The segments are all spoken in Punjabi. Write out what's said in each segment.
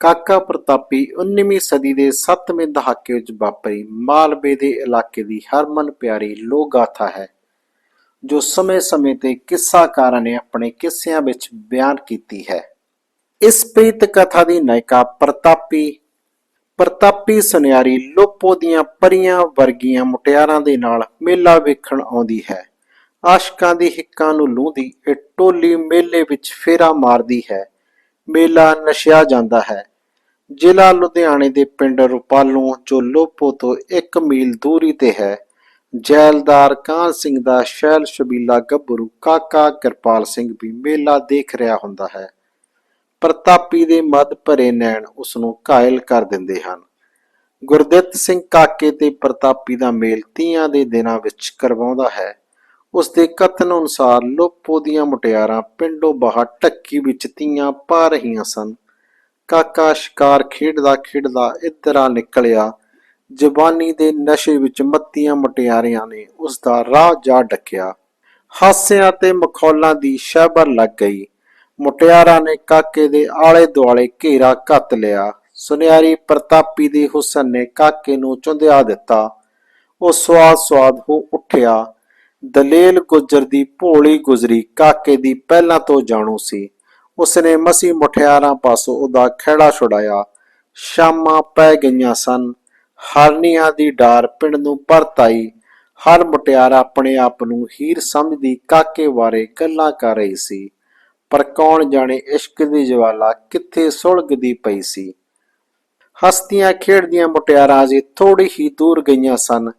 ਕਾਕਾ ਪ੍ਰਤਾਪੀ 19ਵੀਂ ਸਦੀ ਦੇ 7ਵੇਂ ਦਹਾਕੇ ਵਿੱਚ ਵਾਪਰੀ। ਮਾਲਵੇ ਦੇ ਇਲਾਕੇ ਦੀ ਹਰਮਨ ਪਿਆਰੀ ਲੋਕ ਗਾਥਾ ਹੈ, ਜੋ ਸਮੇਂ-ਸਮੇਂ ਤੇ ਕਿੱਸਾਕਾਰਾਂ ਨੇ ਆਪਣੇ ਕਿੱਸਿਆਂ ਵਿੱਚ ਬਿਆਨ ਕੀਤੀ ਹੈ। ਇਸ ਪ੍ਰੀਤ ਕਥਾ ਦੀ ਨਾਇਕਾ ਪ੍ਰਤਾਪੀ ਪ੍ਰਤਾਪੀ ਸੁਨਿਆਰੀ ਲੋਪੋ ਦੀਆਂ ਪਰੀਆਂ ਵਰਗੀਆਂ ਮੁਟਿਆਰਾਂ ਦੇ ਨਾਲ ਮੇਲਾ ਵੇਖਣ ਆਉਂਦੀ ਹੈ। ਆਸ਼ਕਾਂ ਦੀ ਹਿੱਕਾਂ ਨੂੰ ਲੂੰਦੀ ਇਹ ਟੋਲੀ ਮੇਲੇ ਵਿੱਚ ਫੇਰਾ ਮਾਰਦੀ ਹੈ। ਮੇਲਾ ਨਸ਼ਿਆ ਜਾਂਦਾ ਹੈ। ਜ਼ਿਲ੍ਹਾ ਲੁਧਿਆਣੇ ਦੇ ਪਿੰਡ ਰੁਪਾਲੋਂ, ਜੋ ਲੋਪੋ ਤੋਂ 1 ਮੀਲ ਦੂਰੀ ਤੇ ਹੈ, ਜੈਲਦਾਰ ਕਾਹਨ ਸਿੰਘ ਦਾ ਸ਼ੈਲ ਸ਼ਬੀਲਾ ਗੱਭਰੂ ਕਾਕਾ ਕਿਰਪਾਲ ਸਿੰਘ ਵੀ ਮੇਲਾ ਦੇਖ ਰਿਹਾ ਹੁੰਦਾ ਹੈ। ਪ੍ਰਤਾਪੀ ਦੇ ਮਦ ਭਰੇ ਨੈਣ ਉਸ ਨੂੰ ਘਾਇਲ ਕਰ ਦਿੰਦੇ ਹਨ। ਗੁਰਦਿੱਤ ਸਿੰਘ ਕਾਕੇ ਤੇ ਪ੍ਰਤਾਪੀ ਦਾ ਮੇਲ ਤੀਆਂ ਦੇ ਦਿਨਾਂ ਵਿੱਚ ਕਰਵਾਉਂਦਾ ਹੈ। ਉਸ ਦੇ ਕਥਨ ਅਨੁਸਾਰ ਲੋਪੋ ਦੀਆਂ ਮੁਟਿਆਰਾਂ ਪਿੰਡੋਂ ਬਾਹਰ ਟੱਕੀ ਵਿੱਚ ਤੀਆਂ ਪਾ ਰਹੀਆਂ ਸਨ। ਕਾਕਾ ਸ਼ਿਕਾਰ ਖੇਡਦਾ ਖੇਡਦਾ ਇੱਧਰ ਨਿਕਲਿਆ। ਜ਼ਬਾਨੀ ਦੇ ਨਸ਼ੇ ਵਿੱਚ ਮੱਤੀਆਂ ਮੁਟਿਆਰਿਆਂ ਨੇ ਉਸ ਦਾ ਰਾਹ ਜਾ ਡੱਕਿਆ। ਹਾਸਿਆਂ ਤੇ ਮਖੌਲਾਂ ਦੀ ਸ਼ਹਿਬਰ ਲੱਗ ਗਈ। ਮੁਟਿਆਰਾਂ ਨੇ ਕਾਕੇ ਦੇ ਆਲੇ ਦੁਆਲੇ ਘੇਰਾ ਘੱਤ ਲਿਆ। ਸੁਨਿਆਰੀ ਪ੍ਰਤਾਪੀ ਦੇ ਹੁਸਨ ਨੇ ਕਾਕੇ ਨੂੰ ਚੁੰਦਿਆ ਦਿੱਤਾ। ਉਹ ਸਵਾਦ ਸਵਾਦ ਹੋ ਉੱਠਿਆ। ਦਲੇਲ ਗੁਜਰ ਦੀ ਭੋਲੀ ਗੁਜ਼ਰੀ ਕਾਕੇ ਦੀ ਪਹਿਲਾਂ ਤੋਂ ਜਾਣੂ ਸੀ। ਉਸਨੇ ਮਸੀ ਮੁਠਿਆਰਾਂ ਪਾਸੋਂ ਉਹਦਾ ਖਹਿੜਾ ਛੁਡਾਇਆ। ਸ਼ਾਮਾਂ ਪੈ ਗਈਆਂ ਸਨ। ਹਰਨੀਆਂ ਦੀ ਡਾਰ ਪਿੰਡ ਨੂੰ ਪਰਤ ਆਈ। ਹਰ ਮੁਟਿਆਰ ਆਪਣੇ ਆਪ ਨੂੰ ਹੀਰ ਸਮਝਦੀ ਕਾਕੇ ਬਾਰੇ ਗੱਲਾਂ ਕਰ ਰਹੀ ਸੀ। ਪਰ ਕੌਣ ਜਾਣੇ ਇਸ਼ਕ ਦੀ ਜਵਾਲਾ ਕਿੱਥੇ ਸੁਲਗਦੀ ਪਈ ਸੀ। ਹਸਤੀਆਂ ਖੇਡਦੀਆਂ ਮੁਟਿਆਰਾਂ ਅਜੇ ਥੋੜੀ ਹੀ ਦੂਰ ਗਈਆਂ ਸਨ।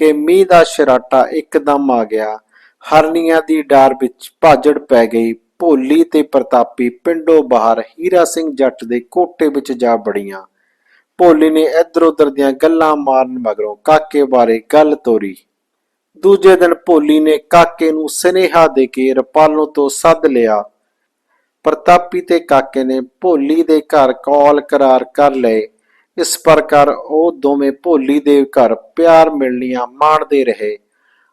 ਕਿ ਮੀਂਹ ਦਾ ਸ਼ਰਾਟਾ ਇੱਕਦਮ ਆ ਗਿਆ। ਹਰਨੀਆਂ ਦੀ ਡਾਰ ਵਿੱਚ ਭਾਜੜ ਪੈ ਗਈ। ਭੋਲੀ ਤੇ ਪ੍ਰਤਾਪੀ ਪਿੰਡੋਂ ਬਾਹਰ ਹੀਰਾ ਸਿੰਘ ਜੱਟ ਦੇ ਕੋਟੇ ਵਿੱਚ ਜਾ ਬੜੀਆਂ ਭੋਲੀ ਨੇ ਇੱਧਰ ਉੱਧਰ ਦੀਆਂ ਗੱਲਾਂ ਮਾਰਨ ਮਗਰੋਂ ਕਾਕੇ ਬਾਰੇ ਗੱਲ ਤੋਰੀ। ਦੂਜੇ ਦਿਨ ਭੋਲੀ ਨੇ ਕਾਕੇ ਨੂੰ ਸਨੇਹਾ ਦੇ ਕੇ ਰਪਾਲੋਂ ਤੋਂ ਸੱਦ ਲਿਆ। ਪ੍ਰਤਾਪੀ ਤੇ ਕਾਕੇ ਨੇ ਭੋਲੀ ਦੇ ਘਰ ਕੌਲ ਕਰਾਰ ਕਰ ਲਏ। ਇਸ ਪ੍ਰਕਾਰ ਉਹ ਦੋਵੇਂ ਭੋਲੀ ਦੇ ਘਰ ਪਿਆਰ ਮਿਲਣੀਆਂ ਮਾਣਦੇ ਰਹੇ।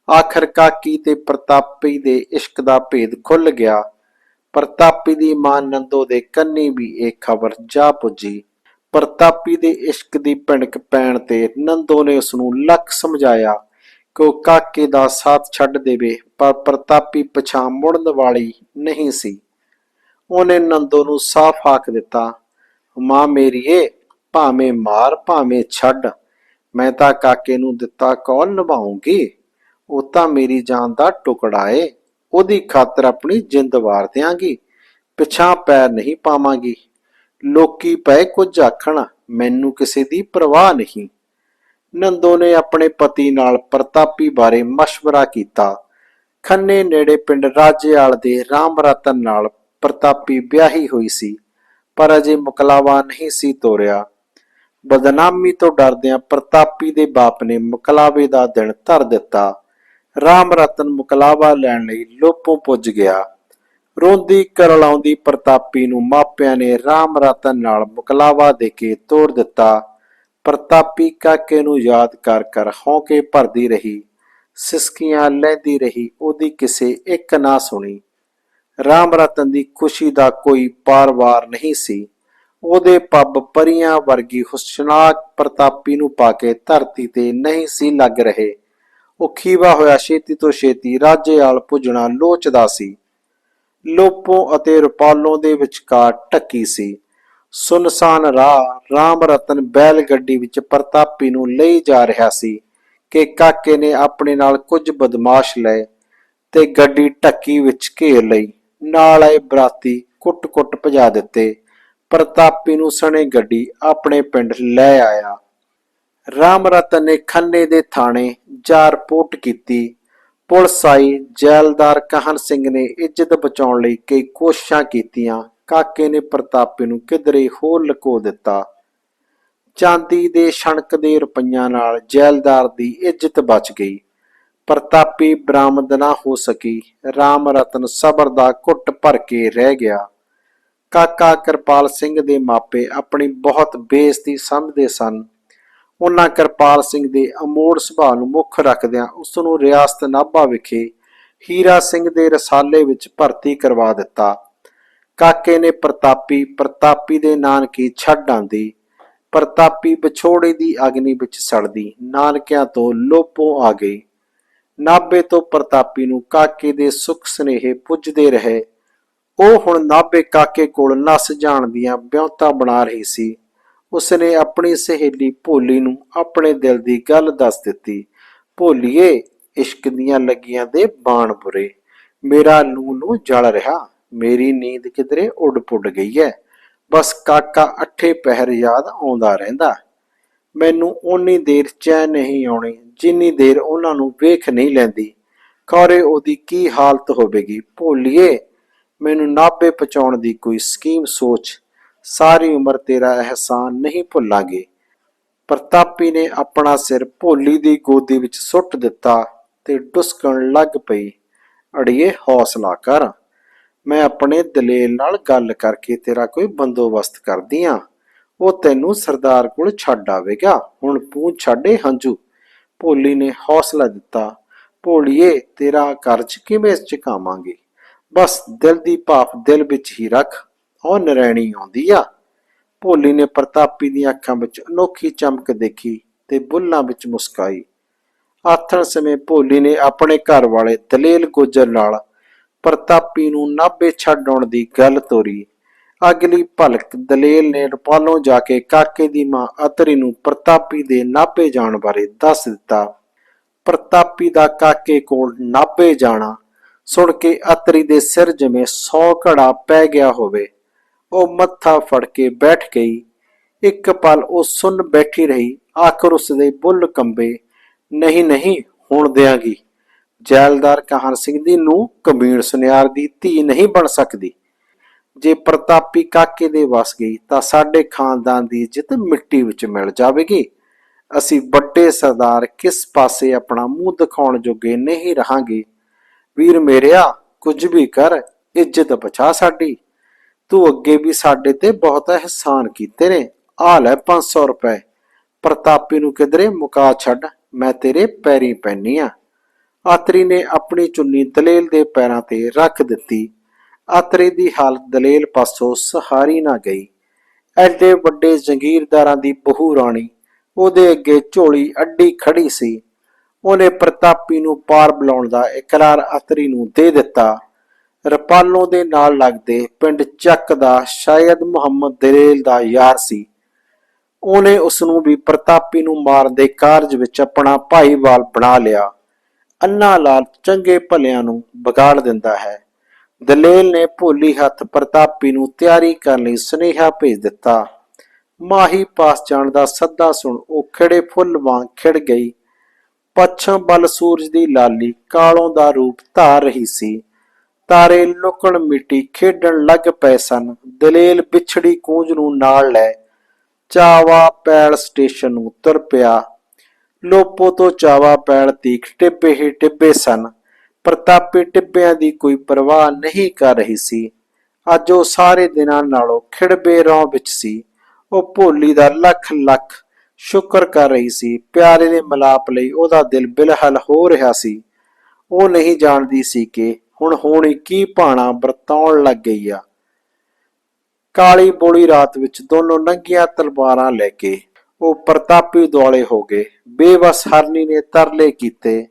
ਆਖਰ ਕਾਕੀ ਤੇ ਪ੍ਰਤਾਪੀ ਦੇ ਇਸ਼ਕ ਦਾ ਭੇਦ ਖੁੱਲ ਗਿਆ। ਪ੍ਰਤਾਪੀ ਦੀ ਮਾਂ ਨੰਦੋ ਦੇ ਕੰਨੀ ਵੀ ਇਹ ਖਬਰ ਜਾ ਪੁੱਜੀ। ਪ੍ਰਤਾਪੀ ਦੇ ਇਸ਼ਕ ਦੀ ਭਿਣਕ ਪੈਣ ਤੇ ਨੰਦੋ ਨੇ ਉਸ ਨੂੰ ਲੱਖ ਸਮਝਾਇਆ ਕਿ ਉਹ ਕਾਕੇ ਦਾ ਸਾਥ ਛੱਡ ਦੇਵੇ, ਪਰ ਪ੍ਰਤਾਪੀ ਪਛਾਣ ਮੁੜਨ ਵਾਲੀ ਨਹੀਂ ਸੀ। ਉਹਨੇ ਨੰਦੋ ਨੂੰ ਸਾਫ਼ ਆਖ ਦਿੱਤਾ, ਮਾਂ ਮੇਰੀਏ ਭਾਵੇਂ ਮਾਰ, ਭਾਵੇਂ ਛੱਡ, ਮੈਂ ਤਾਂ ਕਾਕੇ ਨੂੰ ਦਿੱਤਾ ਕੌਲ ਨਿਭਾਉਂਗੀ। ਉਹ ਤਾਂ ਮੇਰੀ ਜਾਨ ਦਾ ਟੁਕੜਾ ਏ। ਉਹਦੀ ਖਾਤਰ ਆਪਣੀ ਜਿੰਦ ਵਾਰ ਦਿਆਂਗੀ। ਪਿਛਾਂ ਪੈਰ ਨਹੀਂ ਪਾਵਾਂਗੀ। ਲੋਕੀ ਪਏ ਕੁਝ ਆਖਣ, ਮੈਨੂੰ ਕਿਸੇ ਦੀ ਪਰਵਾਹ ਨਹੀਂ। ਨੰਦੋ ਨੇ ਆਪਣੇ ਪਤੀ ਨਾਲ ਪ੍ਰਤਾਪੀ ਬਾਰੇ ਮਸ਼ਵਰਾ ਕੀਤਾ। ਖੰਨੇ ਨੇੜੇ ਪਿੰਡ ਰਾਜੇਵਾਲ ਦੇ ਰਾਮ ਰਤਨ ਨਾਲ ਪ੍ਰਤਾਪੀ ਵਿਆਹੀ ਹੋਈ ਸੀ, ਪਰ ਅਜੇ ਮੁਕਲਾਵਾ ਨਹੀਂ ਸੀ ਤੋਰਿਆ। ਬਦਨਾਮੀ ਤੋਂ ਡਰਦਿਆਂ ਪ੍ਰਤਾਪੀ ਦੇ ਬਾਪ ਨੇ ਮੁਕਲਾਵੇ ਦਾ ਦਿਨ ਧਰ ਦਿੱਤਾ। ਰਾਮ ਰਤਨ ਮੁਕਲਾਵਾ ਲੈਣ ਲਈ ਲੋਪੋਂ ਪੁੱਜ ਗਿਆ। ਰੋਂਦੀ ਕਰਲਾਉਂਦੀ ਪ੍ਰਤਾਪੀ ਨੂੰ ਮਾਪਿਆਂ ਨੇ ਰਾਮ ਰਤਨ ਨਾਲ ਮੁਕਲਾਵਾ ਦੇ ਕੇ ਤੋੜ ਦਿੱਤਾ। ਪ੍ਰਤਾਪੀ ਕਾਕੇ ਨੂੰ ਯਾਦ ਕਰ ਕਰ ਹੌਂਕੇ ਭਰਦੀ ਰਹੀ। ਸਿਸਕੀਆਂ ਲੈਂਦੀ ਰਹੀ, ਉਹਦੀ ਕਿਸੇ ਇੱਕ ਨਾ ਸੁਣੀ। ਰਾਮ ਰਤਨ ਦੀ ਖੁਸ਼ੀ ਦਾ ਕੋਈ ਪਾਰ ਵਾਰ ਨਹੀਂ ਸੀ। ਉਹਦੇ ਪੱਬ ਪਰੀਆਂ ਵਰਗੀ ਹੁਸਨਾਕ ਪ੍ਰਤਾਪੀ ਨੂੰ ਪਾ ਕੇ ਧਰਤੀ ਤੇ ਨਹੀਂ ਸੀ ਲੱਗ ਰਹੇ। ਉਹ ਖੀਵਾ ਹੋਇਆ ਛੇਤੀ ਤੋਂ ਛੇਤੀ ਰਾਜੇ ਰਾਜੇਵਾਲ ਪੁੱਜਣਾ ਲੋਚਦਾ ਸੀ। ਲੋਪੋਂ ਅਤੇ ਰੁਪਾਲੋਂ ਦੇ ਵਿਚਕਾਰ ਟੱਕੀ ਸੀ। ਸੁਨਸਾਨ ਰਾਹ ਰਾਮ ਰਤਨ ਬੈਲ ਗੱਡੀ ਵਿੱਚ ਪ੍ਰਤਾਪੀ ਨੂੰ ਲਈ ਜਾ ਰਿਹਾ ਸੀ ਕਿ ਕਾਕੇ ਨੇ ਆਪਣੇ ਨਾਲ ਕੁਝ ਬਦਮਾਸ਼ ਲਏ ਤੇ ਗੱਡੀ ਟੱਕੀ ਵਿੱਚ ਘੇਰ ਲਈ। ਨਾਲ ਆਏ ਬਰਾਤੀ ਕੁੱਟ-ਕੁੱਟ ਭਜਾ ਦਿੱਤੇ। ਪ੍ਰਤਾਪੀ ਨੂੰ ਸਣੇ ਗੱਡੀ ਆਪਣੇ ਪਿੰਡ ਲੈ ਆਇਆ। ਰਾਮ ਰਤਨ ਨੇ ਖੰਨੇ ਦੇ ਥਾਣੇ ਜਾ ਰਿਪੋਰਟ ਕੀਤੀ। ਪੁਲਿਸ ਆਈ। ਜੈਲਦਾਰ ਕਹਨ ਸਿੰਘ ਨੇ ਇੱਜ਼ਤ ਬਚਾਉਣ ਲਈ ਕਈ ਕੋਸ਼ਿਸ਼ਾਂ ਕੀਤੀਆਂ। ਕਾਕੇ ਨੇ ਪ੍ਰਤਾਪੀ ਨੂੰ ਕਿਧਰੇ ਹੋਰ ਲੁਕੋ ਦਿੱਤਾ। ਚਾਂਦੀ ਦੇ ਛਣਕ ਦੇ ਰੁਪਈਆਂ ਨਾਲ ਜੈਲਦਾਰ ਦੀ ਇੱਜ਼ਤ ਬਚ ਗਈ। ਪ੍ਰਤਾਪੀ ਬਰਾਮਦ ਨਾ ਹੋ ਸਕੀ। ਰਾਮ ਰਤਨ ਸਬਰ ਦਾ ਘੁੱਟ ਭਰ ਕੇ ਰਹਿ ਗਿਆ। ਕਾਕਾ ਕਿਰਪਾਲ ਸਿੰਘ ਦੇ ਮਾਪੇ ਆਪਣੀ ਬਹੁਤ ਬੇਇੱਜ਼ਤੀ ਸਮਝਦੇ ਸਨ। ਉਹਨਾਂ ਕਿਰਪਾਲ ਸਿੰਘ ਦੇ ਅਮੋੜ ਸੁਭਾਅ ਨੂੰ ਮੁੱਖ ਰੱਖਦਿਆਂ ਉਸ ਨੂੰ ਰਿਆਸਤ ਨਾਭਾ ਵਿਖੇ ਹੀਰਾ ਸਿੰਘ ਦੇ ਰਸਾਲੇ ਵਿੱਚ ਭਰਤੀ ਕਰਵਾ ਦਿੱਤਾ। ਕਾਕੇ ਨੇ ਪ੍ਰਤਾਪੀ ਪ੍ਰਤਾਪੀ ਦੇ ਨਾਨਕੀ ਛੱਡ ਆਂਦੀ। ਪ੍ਰਤਾਪੀ ਵਿਛੋੜੇ ਦੀ ਅਗਨੀ ਵਿੱਚ ਸੜਦੀ, ਨਾਨਕਿਆਂ ਤੋਂ ਲੋਪੋਂ ਆ ਗਈ। ਨਾਭੇ ਤੋਂ ਪ੍ਰਤਾਪੀ ਨੂੰ ਕਾਕੇ ਦੇ ਸੁਖ ਸਨੇਹੇ ਪੁੱਜਦੇ ਰਹੇ। ਉਹ ਹੁਣ ਨਾਭੇ ਕਾਕੇ ਕੋਲ ਨਸ ਜਾਣ ਦੀਆਂ ਵਿਉਂਤਾਂ ਬਣਾ ਰਹੀ ਸੀ। ਉਸਨੇ ਆਪਣੀ ਸਹੇਲੀ ਭੋਲੀ ਨੂੰ ਆਪਣੇ ਦਿਲ ਦੀ ਗੱਲ ਦੱਸ ਦਿੱਤੀ, ਭੋਲੀਏ, ਇਸ਼ਕ ਦੀਆਂ ਲੱਗੀਆਂ ਦੇ ਬਾਣ ਬੁਰੇ। ਮੇਰਾ ਲੂ ਨੂੰ ਜਲ ਰਿਹਾ, ਮੇਰੀ ਨੀਂਦ ਕਿਧਰੇ ਉੱਡ ਪੁੱਡ ਗਈ ਹੈ ਬਸ ਕਾਕਾ ਅੱਠੇ ਪਹਿਰ ਯਾਦ ਆਉਂਦਾ ਰਹਿੰਦਾ। ਮੈਨੂੰ ਓਨੀ ਦੇਰ ਚੈਨ ਨਹੀਂ ਆਉਣੀ, ਜਿੰਨੀ ਦੇਰ ਉਹਨਾਂ ਨੂੰ ਵੇਖ ਨਹੀਂ ਲੈਂਦੀ। ਖੌਰੇ ਉਹਦੀ ਕੀ ਹਾਲਤ ਹੋਵੇਗੀ? ਭੋਲੀਏ ਮੈਨੂੰ ਨਾਭੇ ਪਹੁੰਚਾਉਣ ਦੀ ਕੋਈ ਸਕੀਮ ਸੋਚ, ਸਾਰੀ ਉਮਰ ਤੇਰਾ ਅਹਿਸਾਨ ਨਹੀਂ ਭੁੱਲਾਂਗੇ। ਪ੍ਰਤਾਪੀ ਨੇ ਆਪਣਾ ਸਿਰ ਭੋਲੀ ਦੀ ਗੋਦੀ ਵਿੱਚ ਸੁੱਟ ਦਿੱਤਾ ਤੇ ਡੁਸਕਣ ਲੱਗ ਪਈ। ਅੜੀਏ ਹੌਸਲਾ ਕਰ, ਮੈਂ ਆਪਣੇ ਦਲੇਲ ਨਾਲ ਗੱਲ ਕਰਕੇ ਤੇਰਾ ਕੋਈ ਬੰਦੋਬਸਤ ਕਰਦੀ ਆਂ। ਉਹ ਤੈਨੂੰ ਸਰਦਾਰ ਕੋਲ ਛੱਡ ਆਵੇਗਾ। ਹੁਣ ਤੂੰ ਛੱਡੇ ਹੰਝੂ। ਭੋਲੀ ਨੇ ਹੌਸਲਾ ਦਿੱਤਾ, ਭੋਲੀਏ ਤੇਰਾ ਕਰਜ਼ ਕਿਵੇਂ ਚੁਕਾਵਾਂਗੇ? ਬਸ ਦਿਲ ਦੀ ਭਾਫ ਦਿਲ ਵਿੱਚ ਹੀ ਰੱਖ, ਉਹ ਨਰੈਣੀ ਆਉਂਦੀ ਆ। ਭੋਲੀ ਨੇ ਪ੍ਰਤਾਪੀ ਦੀਆਂ ਅੱਖਾਂ ਵਿੱਚ ਅਨੋਖੀ ਚਮਕ ਦੇਖੀ ਤੇ ਬੁੱਲਾਂ ਵਿੱਚ ਮੁਸਕਾਈ। ਆਥਣ ਸਮੇਂ ਭੋਲੀ ਨੇ ਆਪਣੇ ਘਰ ਵਾਲੇ ਦਲੇਲ ਗੁੱਜਰ ਨਾਲ ਪ੍ਰਤਾਪੀ ਨੂੰ ਨਾਭੇ ਛੱਡ ਆਉਣ ਦੀ ਗੱਲ ਤੋਰੀ। ਅਗਲੀ ਭਲਕ ਦਲੇਲ ਨੇ ਰਪਾਲੋਂ ਜਾ ਕੇ ਕਾਕੇ ਦੀ ਮਾਂ ਅਤਰੀ ਨੂੰ ਪ੍ਰਤਾਪੀ ਦੇ ਨਾਭੇ ਜਾਣ ਬਾਰੇ ਦੱਸ ਦਿੱਤਾ। ਪ੍ਰਤਾਪੀ ਦਾ ਕਾਕੇ ਕੋਲ ਨਾਭੇ ਜਾਣਾ ਸੁਣ ਕੇ ਅਤਰੀ ਦੇ ਸਿਰ ਜਿਵੇਂ ਸੌ ਘੜਾ ਪੈ ਗਿਆ ਹੋਵੇ, ਉਹ ਮੱਥਾ ਫੜ ਕੇ ਬੈਠ ਗਈ। ਇੱਕ ਪਲ ਉਹ ਸੁਣ ਬੈਠੀ ਰਹੀ, ਆਖਰ ਉਸ ਦੇ ਬੁੱਲ ਕੰਬੇ, ਨਹੀਂ ਨਹੀਂ, ਹੁਣ ਦਿਆਂਗੀ। ਜੈਲਦਾਰ ਕਹਾਨ ਸਿੰਘ ਦੀ ਨੂੰ ਕਬੀਰ ਸੁਨਿਆਰ ਦੀ ਧੀ ਨਹੀਂ ਬਣ ਸਕਦੀ। ਜੇ ਪ੍ਰਤਾਪੀ ਕਾਕੇ ਦੇ ਵਸ ਗਈ ਤਾਂ ਸਾਡੇ ਖਾਨਦਾਨ ਦੀ ਇੱਜ਼ਤ ਮਿੱਟੀ ਵਿੱਚ ਮਿਲ ਜਾਵੇਗੀ। ਅਸੀਂ ਵੱਡੇ ਸਰਦਾਰ ਕਿਸ ਪਾਸੇ ਆਪਣਾ ਮੂੰਹ ਦਿਖਾਉਣ ਜੋਗੇ ਨਹੀਂ ਰਹਾਂਗੇ। ਵੀਰ ਮੇਰਿਆ, ਕੁਝ ਵੀ ਕਰ, ਇੱਜ਼ਤ ਬਚਾ ਸਾਡੀ। ਤੂੰ ਅੱਗੇ ਵੀ ਸਾਡੇ ਤੇ ਬਹੁਤ ਅਹਿਸਾਨ ਕੀਤੇ ਨੇ। ਆ ਲੈ 500 ਰੁਪਏ। ਪ੍ਰਤਾਪੀ ਨੂੰ ਕਿਧਰੇ ਮੁਕਾ ਛੱਡ, ਮੈਂ ਤੇਰੇ ਪੈਰੀ ਪੈਣੀ ਆ। ਆਤਰੀ ਨੇ ਆਪਣੀ ਚੁੰਨੀ ਦਲੇਲ ਦੇ ਪੈਰਾਂ ਤੇ ਰੱਖ ਦਿੱਤੀ। ਆਤਰੀ ਦੀ ਹਾਲਤ ਦਲੇਲ ਪਾਸੋਂ ਸਹਾਰੀ ਨਾ ਗਈ। ਐਡੇ ਵੱਡੇ ਜ਼ੰਗੀਰਦਾਰਾਂ ਦੀ ਬਹੂ ਰਾਣੀ, ਉਹਦੇ ਅੱਗੇ ਝੋਲੀ ਅੱਡੀ ਖੜੀ ਸੀ। ਉਹਨੇ ਪ੍ਰਤਾਪੀ ਨੂੰ ਪਾਰ ਬੁਲਾਉਣ ਦਾ ਇਕਰਾਰ ਅਤਰੀ ਨੂੰ ਦੇ ਦਿੱਤਾ। ਰਪਾਲੋ ਦੇ ਨਾਲ ਲੱਗਦੇ ਪਿੰਡ ਚੱਕ ਦਾ ਸ਼ਾਇਦ ਮੁਹੰਮਦ ਦਲੇਲ ਦਾ ਯਾਰ ਸੀ। ਉਹਨੇ ਉਸ ਨੂੰ ਵੀ ਪ੍ਰਤਾਪੀ ਨੂੰ ਮਾਰਨ ਦੇ ਕਾਰਜ ਵਿੱਚ ਆਪਣਾ ਭਾਈਵਾਲ ਬਣਾ ਲਿਆ। ਅੰਨਾ ਲਾਲ ਚੰਗੇ ਭਲਿਆਂ ਨੂੰ ਵਿਗਾੜ ਦਿੰਦਾ ਹੈ। ਦਲੇਲ ਨੇ ਭੋਲੀ ਹੱਥ ਪ੍ਰਤਾਪੀ ਨੂੰ ਤਿਆਰੀ ਕਰਨ ਲਈ ਸੁਨੇਹਾ ਭੇਜ ਦਿੱਤਾ। ਮਾਹੀ ਪਾਸ ਜਾਣ ਦਾ ਸੱਦਾ ਸੁਣ ਉਹ ਖਿੜੇ ਫੁੱਲ ਵਾਂਗ ਖਿੜ ਗਈ। ਪੱਛਮ ਵੱਲ ਸੂਰਜ ਦੀ ਲਾਲੀ ਕਾਲੋਂ ਦਾ ਰੂਪ ਧਾਰ ਰਹੀ ਸੀ। ਤਾਰੇ ਲੁਕਣ ਮਿੱਟੀ ਖੇਡਣ ਲੱਗ ਪਏ ਸਨ। ਦਲੇਲ ਵਿਛੜੀ ਕੂੰਜ ਨੂੰ ਨਾਲ ਲੈ ਚਾਵਾ ਪੈਲ ਸਟੇਸ਼ਨ ਨੂੰ ਤੁਰ ਪਿਆ। ਲੋਪੋ ਤੋਂ ਚਾਵਾ ਪੈਲ ਤੀਕ ਟਿੱਬੇ ਹੀ ਟਿੱਬੇ ਸਨ। ਪ੍ਰਤਾਪੀ ਟਿੱਬਿਆਂ ਦੀ ਕੋਈ ਪਰਵਾਹ ਨਹੀਂ ਕਰ ਰਹੀ ਸੀ। ਅੱਜ ਉਹ ਸਾਰੇ ਦਿਨਾਂ ਨਾਲੋਂ ਖਿੜਬੇ ਰੌਂ ਵਿੱਚ ਸੀ। ਉਹ ਭੋਲੀ ਦਾ ਲੱਖ ਲੱਖ ਸ਼ੁਕਰ ਕਰ ਰਹੀ ਸੀ, ਪਿਆਰੇ ਦੇ ਮਲਾਪ ਲਈ ਉਹਦਾ ਦਿਲ ਬਿਲਹਲ ਹੋ ਰਿਹਾ ਸੀ। ਉਹ ਨਹੀਂ ਜਾਣਦੀ ਸੀ ਕਿ ਹੁਣ ਹੋਣੀ ਕੀ ਭਾਣਾ ਵਰਤਾਉਣ ਲੱਗ ਗਈ ਆ। ਕਾਲੀ ਬੋਲੀ ਰਾਤ ਵਿੱਚ ਦੋਨੋਂ ਨੰਗੀਆਂ ਤਲਵਾਰਾਂ ਲੈ ਕੇ ਉਹ ਪ੍ਰਤਾਪੀ ਦੁਆਲੇ ਹੋ ਗਏ। ਬੇਵਸ ਹਰਨੀ ਨੇ ਤਰਲੇ ਕੀਤੇ,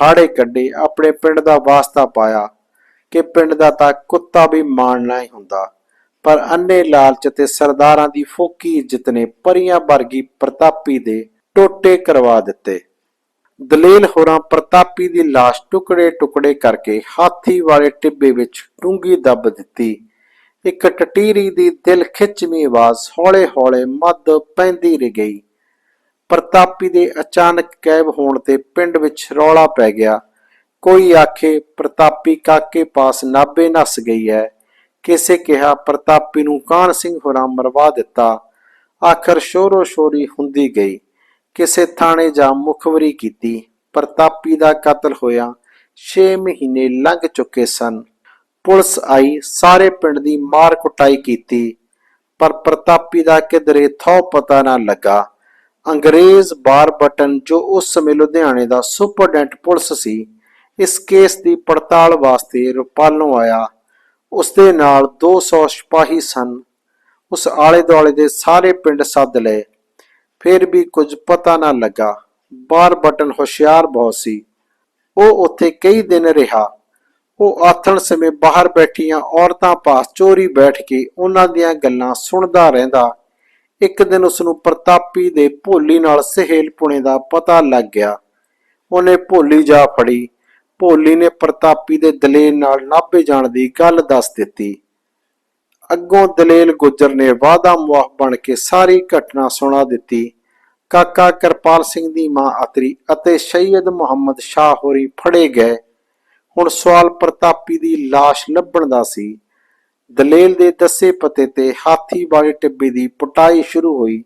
ਹਾੜੇ ਕੱਢੇ, ਆਪਣੇ ਪਿੰਡ ਦਾ ਵਾਸਤਾ ਪਾਇਆ ਕਿ ਪਿੰਡ ਦਾ ਤਾਂ ਕੁੱਤਾ ਵੀ ਮਾਣਨਾ ਹੀ ਹੁੰਦਾ। ਪਰ ਅੰਨੇ ਲਾਲਚ ਤੇ ਸਰਦਾਰਾਂ ਦੀ ਫੋਕੀ ਇੱਜ਼ਤ ਨੇ ਪਰੀਆਂ ਵਰਗੀ ਪ੍ਰਤਾਪੀ ਦੇ ਟੋਟੇ ਕਰਵਾ ਦਿੱਤੇ। ਦਲੇਲ ਹੋਰਾਂ ਪ੍ਰਤਾਪੀ ਦੀ ਲਾਸ਼ ਟੁਕੜੇ ਟੁਕੜੇ ਕਰਕੇ ਹਾਥੀ ਵਾਲੇ ਟਿੱਬੇ ਵਿੱਚ ਡੂੰਗੀ ਦੱਬ ਦਿੱਤੀ। ਇੱਕ ਟਟੀਰੀ ਦੀ ਦਿਲ ਖਿੱਚਵੀਂ ਆਵਾਜ਼ ਹੌਲੇ-ਹੌਲੇ ਮੱਧ ਪੈਂਦੀ ਰਹੀ ਗਈ। ਪ੍ਰਤਾਪੀ ਦੇ ਅਚਾਨਕ ਗਾਇਬ ਹੋਣ ਤੇ ਪਿੰਡ ਵਿੱਚ ਰੌਲਾ ਪੈ ਗਿਆ। ਕੋਈ ਆਖੇ, ਪ੍ਰਤਾਪੀ ਕਾਕੇ ਪਾਸ ਨਾਬੇ ਨਸ ਗਈ ਹੈ। ਕਿਸੇ ਕਿਹਾ, ਪ੍ਰਤਾਪੀ ਨੂੰ ਕਾਨ ਸਿੰਘ ਹੋਰਾਂ ਮਰਵਾ ਦਿੱਤਾ? ਆਖਰ ਸ਼ੋਰੋ ਸ਼ੋਰੀ ਹੁੰਦੀ ਗਈ। ਕਿਸੇ ਥਾਣੇ ਜਾ ਮੁਖਬਰੀ ਕੀਤੀ। ਪ੍ਰਤਾਪੀ ਦਾ ਕਤਲ ਹੋਇਆ। 6 ਮਹੀਨੇ ਲੰਘ ਚੁੱਕੇ ਸਨ। ਪੁਲਿਸ ਆਈ, ਸਾਰੇ ਪਿੰਡ ਦੀ ਮਾਰ ਕੁਟਾਈ ਕੀਤੀ। ਪਰ ਪ੍ਰਤਾਪੀ ਦਾ ਕਿਧਰੇ ਥੋ ਪਤਾ ਨਾ ਲੱਗਾ। ਅੰਗਰੇਜ਼ ਬਾਰ ਬਟਨ ਜੋ ਉਸ ਸਮੇਂ ਲੁਧਿਆਣੇ ਦਾ ਸੁਪਰਡੈਂਟ ਪੁਲਿਸ ਸੀ, ਇਸ ਕੇਸ ਦੀ ਪੜਤਾਲ ਵਾਸਤੇ ਰੁਪਾਲੋਂ ਆਇਆ। ਉਸ ਦੇ ਨਾਲ 200 ਸਿਪਾਹੀ ਸਨ। ਉਸ ਆਲੇ ਦੁਆਲੇ ਦੇ ਸਾਰੇ ਪਿੰਡ ਸੱਦ ਲਏ। ਫਿਰ ਵੀ ਕੁਝ ਪਤਾ ਨਾ ਲੱਗਾ। ਬਾਰ ਬਟਨ ਹੁਸ਼ਿਆਰ ਬਹੁਤ ਸੀ। ਉਹ ਉੱਥੇ ਕਈ ਦਿਨ ਰਿਹਾ। ਉਹ ਆਥਣ ਸਮੇਂ ਬਾਹਰ ਬੈਠੀਆਂ ਔਰਤਾਂ ਪਾਸ ਚੋਰੀ ਬੈਠ ਕੇ ਉਹਨਾਂ ਦੀਆਂ ਗੱਲਾਂ ਸੁਣਦਾ ਰਹਿੰਦਾ। ਇੱਕ ਦਿਨ ਉਸ ਨੂੰ ਪ੍ਰਤਾਪੀ ਦੇ ਭੋਲੀ ਨਾਲ ਸਹੇਲ ਪੁਣੇ ਦਾ ਪਤਾ ਲੱਗ ਗਿਆ। ਉਹਨੇ ਭੋਲੀ ਜਾ ਫੜੀ। ਭੋਲੀ ਨੇ ਪ੍ਰਤਾਪੀ ਦੇ ਦਲੇਲ ਨਾਲ ਨਾਭੇ ਜਾਣ ਦੀ ਗੱਲ ਦੱਸ ਦਿੱਤੀ। ਅੱਗੋਂ ਦਲੇਲ ਗੁੱਜਰ ਨੇ ਵਾਦਾ ਮੁਆਫ ਬਣ ਕੇ ਸਾਰੀ ਘਟਨਾ ਸੁਣਾ ਦਿੱਤੀ। ਕਾਕਾ ਕਿਰਪਾਲ ਸਿੰਘ ਦੀ ਮਾਂ ਅਤਰੀ ਅਤੇ ਸੈਯਦ ਮੁਹੰਮਦ ਸ਼ਾਹ ਹੋਰੀ ਫੜੇ ਗਏ। ਹੁਣ ਸਵਾਲ ਪ੍ਰਤਾਪੀ ਦੀ ਲਾਸ਼ ਲੱਭਣ ਦਾ ਸੀ। ਦਲੇਲ ਦੇ ਦੱਸੇ ਪਤੇ ਤੇ ਹਾਥੀ ਵਾਲੇ ਟਿੱਬੇ ਦੀ ਪਟਾਈ ਸ਼ੁਰੂ ਹੋਈ।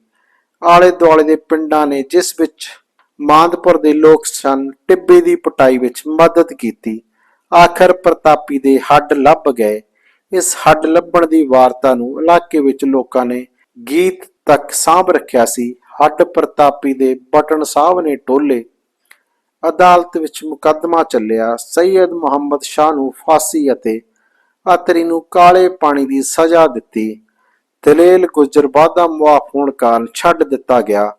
ਆਲੇ ਦੁਆਲੇ ਦੇ ਪਿੰਡਾਂ ਨੇ ਜਿਸ ਵਿੱਚ ਮਾਂਦਪੁਰ ਦੇ ਲੋਕ ਸਨ ਟਿੱਬੇ ਦੀ ਪਟਾਈ ਵਿੱਚ ਮਦਦ ਕੀਤੀ। ਆਖਰ ਪ੍ਰਤਾਪੀ ਦੇ ਹੱਡ ਲੱਭ ਗਏ। ਇਸ ਹੱਡ ਲੱਭਣ ਦੀ ਵਾਰਤਾ ਨੂੰ ਇਲਾਕੇ ਵਿੱਚ ਲੋਕਾਂ ਨੇ ਗੀਤ ਤੱਕ ਸਾਂਭ ਰੱਖਿਆ ਸੀ। ਹੱਡ ਪ੍ਰਤਾਪੀ ਦੇ ਬਟਨ ਸਾਹਿਬ ਨੇ ਟੋਲੇ। ਅਦਾਲਤ ਵਿੱਚ ਮੁਕੱਦਮਾ ਚੱਲਿਆ। ਸੈਯਦ ਮੁਹੰਮਦ ਸ਼ਾਹ ਨੂੰ ਫਾਂਸੀ ਅਤੇ ਅਤਰੀ ਨੂੰ ਕਾਲੇ ਪਾਣੀ ਦੀ ਸਜ਼ਾ ਦਿੱਤੀ। ਦਲੇਲ ਗੁਜਰ ਵਾਦਾ ਮੁਆਫ ਹੋਣ ਕਾਰਨ ਛੱਡ ਦਿੱਤਾ ਗਿਆ।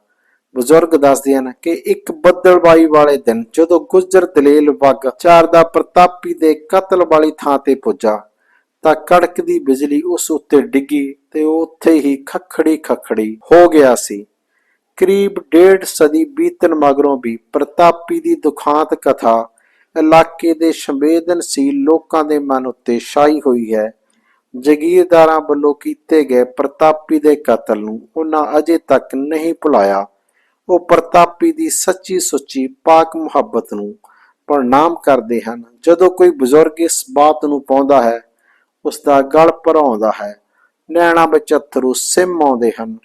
ਬਜ਼ੁਰਗ ਦੱਸਦੇ ਹਨ ਕਿ ਇੱਕ ਬੱਦਲਬਾਈ ਵਾਲੇ ਦਿਨ ਜਦੋਂ ਗੁਜਰ ਦਲੇਲ ਵਗ ਚਾਰ ਦਾ ਪ੍ਰਤਾਪੀ ਦੇ ਕਤਲ ਵਾਲੀ ਥਾਂ ਤੇ ਪੁੱਜਾ, ਤਾਂ ਕੜਕਦੀ ਬਿਜਲੀ ਉਸ ਉੱਤੇ ਡਿੱਗੀ ਤੇ ਉਹ ਉੱਥੇ ਹੀ ਖਖੜੀ ਖਖੜੀ ਹੋ ਗਿਆ ਸੀ। ਕਰੀਬ ਡੇਢ ਸਦੀ ਬੀਤਣ ਮਗਰੋਂ ਵੀ ਪ੍ਰਤਾਪੀ ਦੀ ਦੁਖਾਂਤ ਕਥਾ ਇਲਾਕੇ ਦੇ ਸੰਵੇਦਨਸ਼ੀਲ ਲੋਕਾਂ ਦੇ ਮਨ ਉੱਤੇ ਛਾਈ ਹੋਈ ਹੈ। ਜਗੀਰਦਾਰਾਂ ਵੱਲੋਂ ਕੀਤੇ ਗਏ ਪ੍ਰਤਾਪੀ ਦੇ ਕਤਲ ਨੂੰ ਉਹਨਾਂ ਅਜੇ ਤੱਕ ਨਹੀਂ ਭੁਲਾਇਆ। ਉਹ ਪ੍ਰਤਾਪੀ ਦੀ ਸੱਚੀ ਸੁੱਚੀ ਪਾਕ ਮੁਹੱਬਤ ਨੂੰ ਪ੍ਰਣਾਮ ਕਰਦੇ ਹਨ। ਜਦੋਂ ਕੋਈ ਬਜ਼ੁਰਗ ਇਸ ਬਾਤ ਨੂੰ ਪਾਉਂਦਾ ਹੈ ਉਸ ਦਾ ਗਲ ਭਰਾਉਂਦਾ ਹੈ। ਨੈਣਾ ਵਿੱਚ ਅਥਰੂ ਸਿਮ ਆਉਂਦੇ ਹਨ।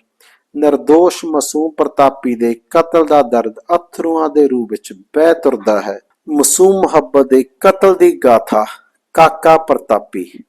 ਨਿਰਦੋਸ਼ ਮਾਸੂਮ ਪ੍ਰਤਾਪੀ ਦੇ ਕਤਲ ਦਾ ਦਰਦ ਅਥਰੂਆਂ ਦੇ ਰੂਪ ਵਿੱਚ ਬਹਿ ਤੁਰਦਾ ਹੈ। ਮਾਸੂਮ ਮੁਹੱਬਤ ਦੇ ਕਤਲ ਦੀ ਗਾਥਾ, ਕਾਕਾ ਪ੍ਰਤਾਪੀ।